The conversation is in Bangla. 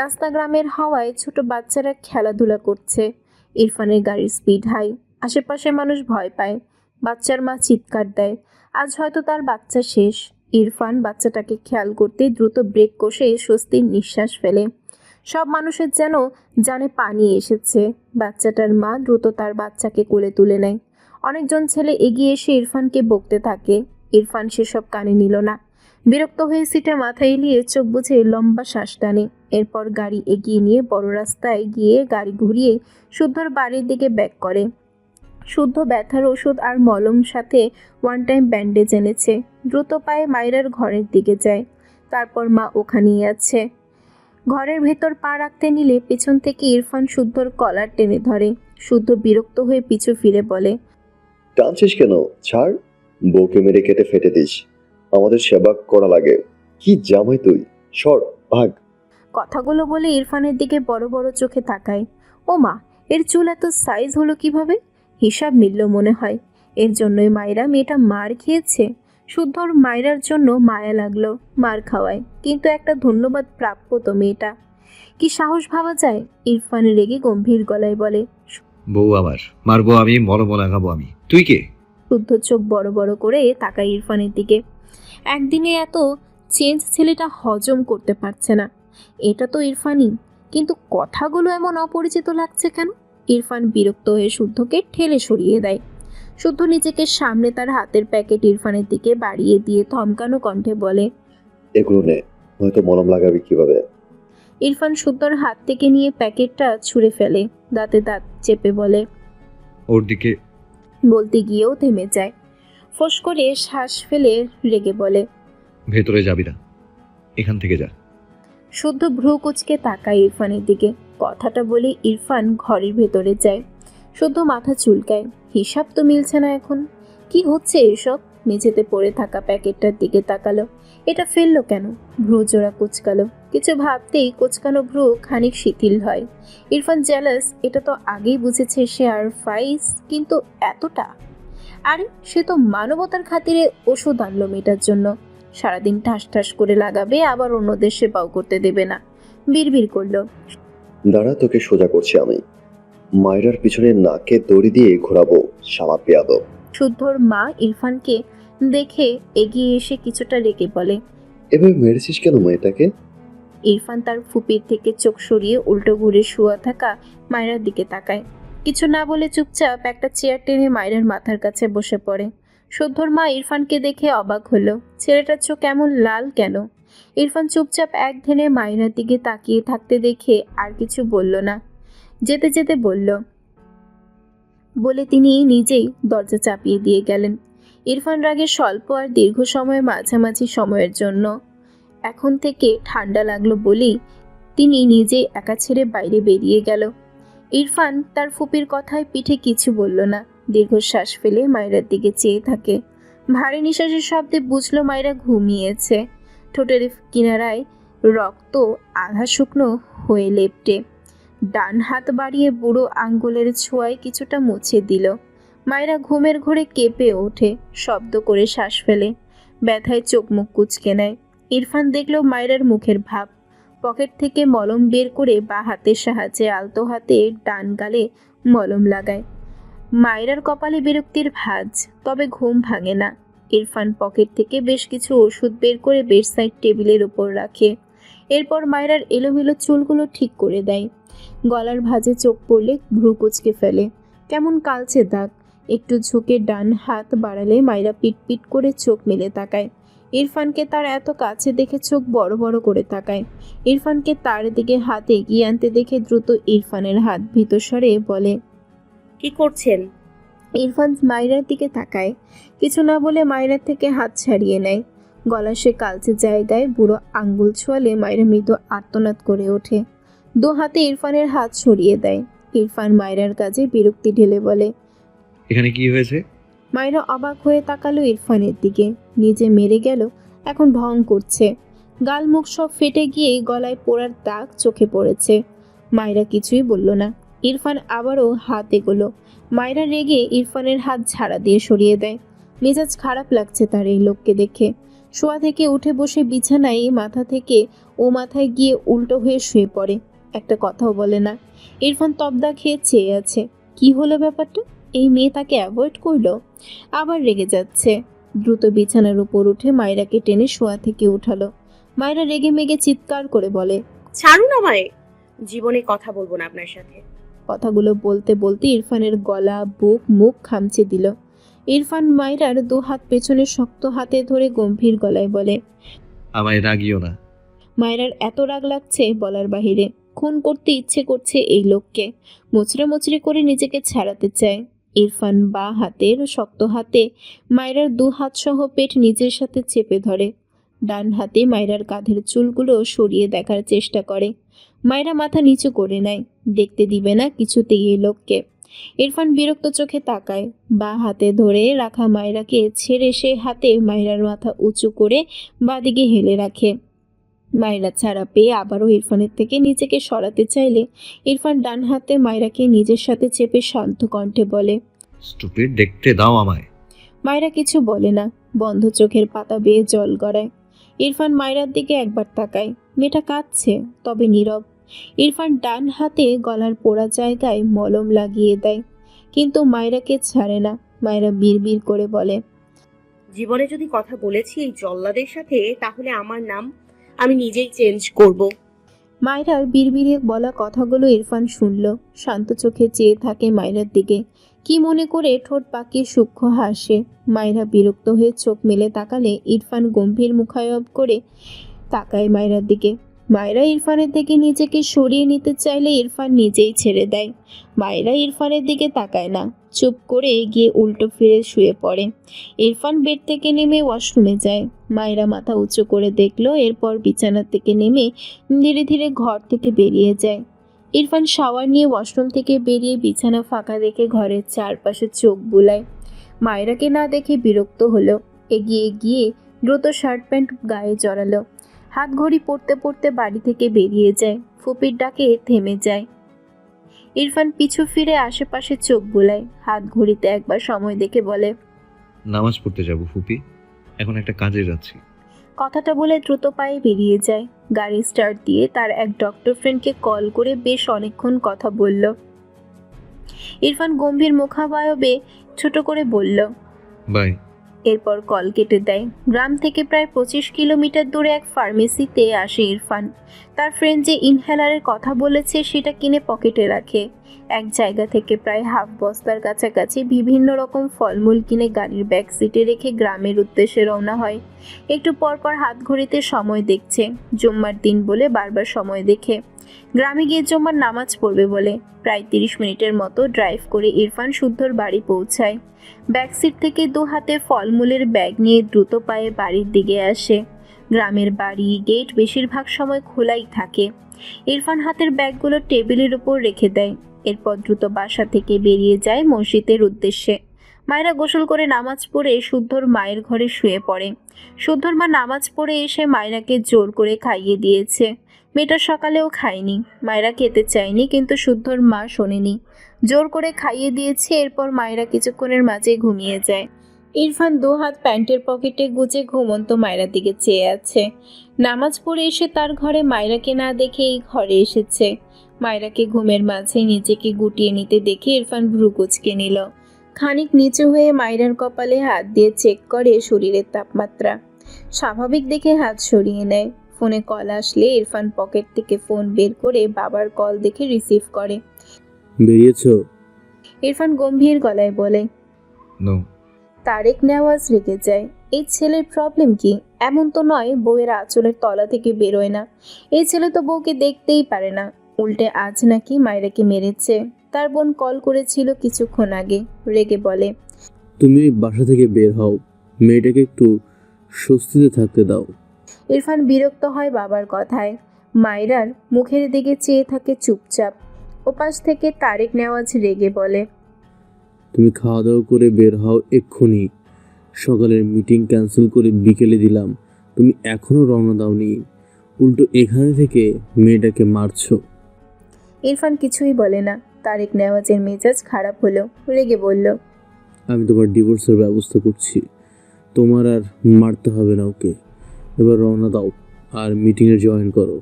রাস্তা গ্রামের হাওয়ায় ছোট বাচ্চারা খেলাধুলা করছে। ইরফানের গাড়ির স্পিড হাই আশেপাশে মানুষ ভয় পায়। বাচ্চার মা চিৎকার দেয়। আজ হয়তো তার বাচ্চা শেষ। ইরফান বাচ্চাটাকে খেয়াল করতে দ্রুত ব্রেক কষে স্বস্তির নিঃশ্বাস ফেলে। সব মানুষের যেন জানে পানি এসেছে। বাচ্চাটার মা দ্রুত তার বাচ্চাকে কোলে তুলে নেয়। অনেকজন ছেলে এগিয়ে এসে ইরফানকে বকতে থাকে। ইরফান সেসব কানে নিল না। বিরক্ত হয়ে সিটে মাথা এলিয়ে চোখ বুঝে লম্বা শ্বাস টানে। এরপর গাড়ি এগিয়ে নিয়ে বড় রাস্তায় গিয়ে গাড়ি ঘুরিয়ে শুদ্ধর বাড়ির দিকে ব্যাক করে। শুদ্ধ ব্যথার ওষুধ আর মলম সাথে ওয়ান টাইম ব্যান্ডেজ এনেছে। দ্রুত পায়ে মায়েরার ঘরের দিকে যায়। তারপর মা ওখানেই আছে। ঘরের ভেতর পা রাখতে নিলে পেছন থেকে ইরফান শুদ্ধর কলার টেনে ধরে। শুদ্ধ বিরক্ত হয়ে পিছু ফিরে বলে, টানছিস কেন? ছাড়। বউকে মেরে কেটে ফেটে দিস। আমাদের সেবা করা লাগে। কি জামাই তুই? সর, ভাগ। কথাগুলো বলে ইরফানের দিকে বড় বড় চোখে তাকায়। ও মা এর চুল এত সাইজ হলো কীভাবে? হিসাব মিলল মনে হয়। এর জন্যই মায়েরা মেয়েটা মার খেয়েছে। শুদ্ধর মায়েরার জন্য মায়া লাগল মার খাওয়ায়। কিন্তু একটা ধন্যবাদ প্রাপ্য তো মেয়েটা। কি সাহস ভাবা যায়? ইরফান রেগে গম্ভীর গলায় বলে বউ আমার মারবো আমি মলম লাগাবো আমি। তুই কে? শুদ্ধ চোখ বড় বড় করে তাকায় ইরফানের দিকে। একদিনে এত চেঞ্জ ছেলেটা হজম করতে পারছে না। এটা তো ইরফানই। কিন্তু কথাগুলো এমন অপরিচিত লাগছে কেন? ইরফান বিরক্ত হয়ে শুদ্ধকে ঠেলে সরিয়ে দেয়। শুদ্ধ নিজেকে সামনে তার হাতের প্যাকেট ইরফানের দিকে বাড়িয়ে দিয়ে থমকানো কণ্ঠে বলে এগুলো নে নয়তো মলম লাগাবি কীভাবে? ইরফান শুদ্ধর হাত থেকে নিয়ে প্যাকেটটা ছুঁড়ে ফেলে দাঁতে দাঁত চেপে বলে ওর দিকে। বলতে গিয়েও থেমে যায়। ফোঁস করে শ্বাস ফেলে রেগে বলে ভেতরে যাবি না। এখান থেকে যা। শুদ্ধ ভ্রু কুচকে তাকায় ইরফানের দিকে। কথাটা বলে ইরফান ঘরের ভেতরে যায়। শুদ্ধ মাথা চুলকায়। হিসাব তো মিলছে না এখন। কি হচ্ছে এসব? মেঝেতে পড়ে থাকা প্যাকেটটার দিকে তাকালো। এটা ফেলল কেন? ভ্রু জোড়া কুচকালো। কিছু ভাবতেই কুচকানো ভ্রু খানিক শিথিল হয়। ইরফান জ্যালাস এটা তো আগেই বুঝেছে সে আর ফাইস কিন্তু এতটা? আরে, সে তো মানবতার খাতিরে ওষুধ আনলো মেয়েটার জন্য। সারাদিন ঠাস ঠাস করে লাগাবে আবার অন্যদের সেবাও করতে দেবে না। বিড়বিড় করল। দাঁড়া তোকে সোজা করছি আমি। মায়রার পিছনে নাকে দড়ি দিয়ে ঘোরাবো শালা পেয়াদব শুদ্ধর মা ইরফানকে দেখে এগিয়ে এসে কিছুটা রেগে বলে এভাবে মেরেছিস কেন মেয়েটাকে? ইরফান তার ফুপির থেকে চোখ সরিয়ে উল্টো ঘুরে শুয়া থাকা মায়রার দিকে তাকায়। কিছু না বলে চুপচাপ একটা চেয়ার টেনে মায়েরার মাথার কাছে বসে পড়ে। শুদ্ধর মা ইরফানকে দেখে অবাক হলো। ছেলেটার চোখ এমন লাল কেন? ইরফান চুপচাপ এক ধ্যানে মায়েরার দিকে তাকিয়ে থাকতে দেখে আর কিছু বলল না। যেতে যেতে বলল, বলে তিনি নিজেই দরজা চাপিয়ে দিয়ে গেলেন। ইরফান রাগে স্বল্প আর দীর্ঘ সময় মাঝামাঝি সময়ের জন্য এখন থেকে ঠান্ডা লাগল বলেই তিনি নিজে একা ছেড়ে বাইরে বেরিয়ে গেল। ইরফান তার ফুপির কথায় পিঠে কিছু বলল না। দীর্ঘশ্বাস ফেলে মায়েরার দিকে চেয়ে থাকে। ভারী নিঃশ্বাসের শব্দে বুঝলো মায়েরা ঘুমিয়েছে। ঠোঁটের কিনারায় রক্ত, আধা শুকনো হয়ে লেপটে। ডান হাত বাড়িয়ে বুড়ো আঙ্গুলের ছোঁয়ায় কিছুটা মুছে দিল। মায়েরা ঘুমের ঘোরে কেঁপে ওঠে, শব্দ করে শ্বাস ফেলে। ব্যথায় চোখ মুখ কুচকে নেয়। ইরফান দেখল মায়েরার মুখের ভাব। পকেট থেকে মলম বের করে বা হাতের সাহায্যে আলতো হাতে ডান গালে মলম লাগায়। মায়েরার কপালে বিরক্তির ভাঁজ, তবে ঘুম ভাঙে না। ইরফান পকেট থেকে বেশ কিছু ওষুধ বের করে বেডসাইড টেবিলের উপর রাখে। এরপর মায়েরার এলোমেলো চুলগুলো ঠিক করে দেয়। গলার ভাঁজে চোখ পড়লে ভ্রু কুচকে ফেলে। কেমন কালচে দাগ। একটু ঝুঁকে ডান হাত বাড়ালে মায়েরা পিটপিট করে চোখ মেলে তাকায়। ইরফানকে তার এত কাছে দেখে চোখ বড় বড় করে তাকায়। ইরফানকে তার দিকে হাত এগিয়ে আনতে দেখে দ্রুত ইরফানের হাত ভিতসরে বলে কি করছেন? ইরফান মায়রার দিকে তাকায়। কিছু না বলে মায়রার থেকে হাত ছাড়িয়ে নেয়। গলা সে কালচে জায়গায় বুড়ো আঙ্গুল ছোঁয়ালে মায়েরা মৃদু আর্তনাদ করে ওঠে। দু হাতে ইরফানের হাত সরিয়ে দেয়। ইরফান মায়রার কাজে বিরক্তি ঢেলে বলে এখানে কি হয়েছে? মায়েরা অবাক হয়ে তাকালো ইরফানের দিকে। নিজে মেরে গেল এখন ঢং করছে। গাল মুখ সব ফেটে গিয়ে গলায় পোড়ার দাগ চোখে পড়েছে। মায়েরা কিছুই বলল না। ইরফান আবারও হাত এগোলো। মায়েরা রেগে ইরফানের হাত ঝাড়া দিয়ে সরিয়ে দেয়। মেজাজ খারাপ লাগছে তার এই লোককে দেখে। শোয়া থেকে উঠে বসে বিছানায় মাথা থেকে ও মাথায় গিয়ে উল্টো হয়ে শুয়ে পড়ে। একটা কথাও বলে না। ইরফান তবদা খেয়ে চেয়ে আছে। কি হলো ব্যাপারটা? এই মেয়ে তাকে অ্যাভয়েড করল? আবার রেগে যাচ্ছে। দ্রুত বিছানার উপর উঠে মায়রাকে টেনে শোয়া থেকে উঠালো। মায়রা রেগে মেগে চিৎকার করে বলে, ছাড়ুন আমায়। জীবনে কথা বলব না আপনার সাথে। কথাগুলো বলতে বলতে ইরফানের গলা বুক মুখ খামচে দিল। ইরফান মায়রার দু হাত পেছনে শক্ত হাতে ধরে গম্ভীর গলায় বলে আমায় রাগিও না। মায়রার এত রাগ লাগছে বলার বাহিরে। খুন করতে ইচ্ছে করছে এই লোককে। মুচড়ে মুচড়ে করে নিজেকে ছাড়াতে চায়। ইরফান বা হাতের শক্ত হাতে মায়রার দু হাত সহ পেট নিজের সাথে চেপে ধরে। ডান হাতে মায়রার কাঁধের চুলগুলো সরিয়ে দেখার চেষ্টা করে। মায়রা মাথা নিচু করে নেয়। দেখতে দিবে না কিছুতেই এই লোককে। ইরফান বিরক্ত চোখে তাকায়। বা হাতে ধরে রাখা মায়রাকে ছেড়ে সে হাতে মায়রার মাথা উঁচু করে বাদিকে হেলে রাখে। মায়রা ছাড়া পেয়ে আবারও ইরফানের থেকে নিজেকে সরাতে চাইলে ইরফান ডান হাতে মায়রাকে নিজের সাথে চেপে শান্ত কণ্ঠে বলে স্টুপিড দেখতে দাও আমায়। মায়রা কিছু বলে না। বন্ধ চোখের পাতা বেয়ে জল গড়ায়। ইরফান মায়রার দিকে একবার তাকায়। মেয়েটা কাঁদছে তবে নীরব। ইরফান ডান হাতে গলার পোড়া জায়গায় মলম লাগিয়ে দেয় কিন্তু মায়রাকে ছাড়ে না। মায়রা বিড়বিড় করে বলে জীবনে যদি কথা বলেছি এই জল্লাদের সাথে তাহলে আমার নাম আমি নিজেই চেঞ্জ করব। মায়রার বিড়বিড়ে বলা কথাগুলো ইরফান শুনল। শান্ত চোখে চেয়ে থাকে মায়রার দিকে। কি মনে করে ঠোঁট পাকিয়ে সূক্ষ্ম হাসে। মায়রা বিরক্ত হয়ে চোখ মেলে তাকালে ইরফান গম্ভীর মুখায়ব করে তাকায় মায়রার দিকে। মায়রা ইরফানের থেকে নিজেকে সরিয়ে নিতে চাইলে ইরফান নিজেই ছেড়ে দেয়। মায়েরা ইরফানের দিকে তাকায় না, চুপ করে গিয়ে উল্টো ফিরে শুয়ে পড়ে। ইরফান বেড থেকে নেমে ওয়াশরুমে যায়। মায়রা মাথা উঁচু করে দেখল, এরপর বিছানা থেকে নেমে ধীরে ধীরে ঘর থেকে বেরিয়ে যায়। ইরফান শাওয়ার নিয়ে ওয়াশরুম থেকে বেরিয়ে বিছানা ফাঁকা দেখে ঘরের চারপাশে চোখ বুলায়। মায়েরাকে না দেখে বিরক্ত হলো। এগিয়ে গিয়ে দ্রুত শার্ট প্যান্ট গায়ে জড়ালো। হাত ঘড়ি পড়তে পড়তে বাড়ি থেকে বেরিয়ে যায়। ফুপির ডাকে থেমে যায়। ইরফান পিছু ফিরে আশেপাশে চোখ বোলায়। হাত ঘড়িতে একবার সময় দেখে বলে নামাজ পড়তে যাব ফুপি এখন একটা কাজে যাচ্ছি। কথাটা বলে দ্রুত পায়ে বেরিয়ে যায়। গাড়ি স্টার্ট দিয়ে তার এক ডক্টর ফ্রেন্ডকে কল করে বেশ অনেকক্ষণ কথা বলল। ইরফান গম্ভীর মুখাবয়বে ছোট করে বলল বাই। এরপর কল কেটে দেয়। গ্রাম থেকে প্রায় পঁচিশ কিলোমিটার দূরে এক ফার্মেসিতে আসে ইরফান। তার ফ্রেন্ড যে ইনহেলারের কথা বলেছে, সেটা কিনে পকেটে রাখে। এক জায়গা থেকে প্রায় হাফ বস্তার কাছাকাছি বিভিন্ন রকম ফলমূল কিনে গাড়ির ব্যাক সিটে রেখে গ্রামের উদ্দেশ্যে রওনা হয়। একটু পর পর হাত ঘড়িতে সময় দেখছে। জুম্মার দিন বলে বারবার সময় দেখে। গ্রামে গিয়ে জুম্মার নামাজ পড়বে বলে প্রায় তিরিশ মিনিটের মতো ড্রাইভ করে ইরফান শুদ্ধর বাড়ি পৌঁছায়। ব্যাকসিট থেকে দু হাতে ফলমূলের ব্যাগ নিয়ে দ্রুত পায়ে বাড়ির দিকে আসে। গ্রামের বাড়ি গেট বেশিরভাগ সময় খোলাই থাকে। ইরফান হাতের ব্যাগগুলো টেবিলের উপর রেখে দেয়। এরপর দ্রুত বাসা থেকে বেরিয়ে যায় মসজিদের উদ্দেশ্যে। মায়েরা গোসল করে নামাজ পড়ে শুদ্ধর মায়ের ঘরে শুয়ে পড়ে। শুদ্ধর মা নামাজ পড়ে এসে মায়রাকে জোর করে খাইয়ে দিয়েছে। মেয়েটা সকালেও খায়নি। মায়েরা খেতে চায়নি, কিন্তু শুদ্ধর মা শোনেনি। জোর করে খাইয়ে দিয়েছে, এরপর মায়েরা কিছুক্ষণের মাঝে ঘুমিয়ে যায়। ইরফান দু হাত প্যান্টের পকেটে গুজে ঘুমন্ত মায়েরার দিকে চেয়ে আছে। নামাজ পড়ে এসে তার ঘরে মায়েরাকে না দেখে এই ঘরে এসেছে। মায়েরাকে ঘুমের মাঝে নিজেকে গুটিয়ে নিতে দেখে ইরফান ভ্রু কুচকে নিল। খানিক নিচু হয়ে মায়েরার কপালে হাত দিয়ে চেক করে শরীরের তাপমাত্রা। স্বাভাবিক দেখে হাত সরিয়ে নেয়। ফোনে কল আসলে ইরফান পকেট থেকে ফোন বের করে বাবার কল দেখে রিসিভ করে। বেরিয়েছো? ইরফান গম্ভীর গলায় বলে নো তারেক নেওয়াজ রেগে যায়। এই ছেলের প্রবলেম কি? এমন তো নয় বউয়ের আঁচলের তলা থেকে বেরোয় না। এই ছেলে তো বউকে দেখতেই পারে না। উল্টে আজ নাকি মায়েরাকে মেরেছে। তার বোন কল করেছিল কিছুক্ষণ আগে। রেগে বলে তুমি বাসা থেকে বের হও। মেয়েটাকে একটু স্বস্তিতে থাকতে দাও। ইরফান বিরক্ত হয় বাবার কথায়। মায়রার মুখের দিকে চেয়ে থাকে চুপচাপ। ওপাশ থেকে তারেক নেওয়াজ রেগে বলে তুমি খাওয়া দাওয়া করে বের হও এক্ষুনি। সকালের মিটিং ক্যান্সেল করে বিকেলে দিলাম। তুমি এখনও রওনা দাওনি। উল্টো এখানে থেকে মেয়েটাকে মারছো। ইরফান কিছুই বলে না। তারেক নেওয়াজের মেজাজ খারাপ হলো রেগে বলল আমি তোমার ডিভোর্সের ব্যবস্থা করছি। তোমার আর মারতে হবে না ওকে। এবার রওনা দাও আর মিটিংয়ে জয়েন করো।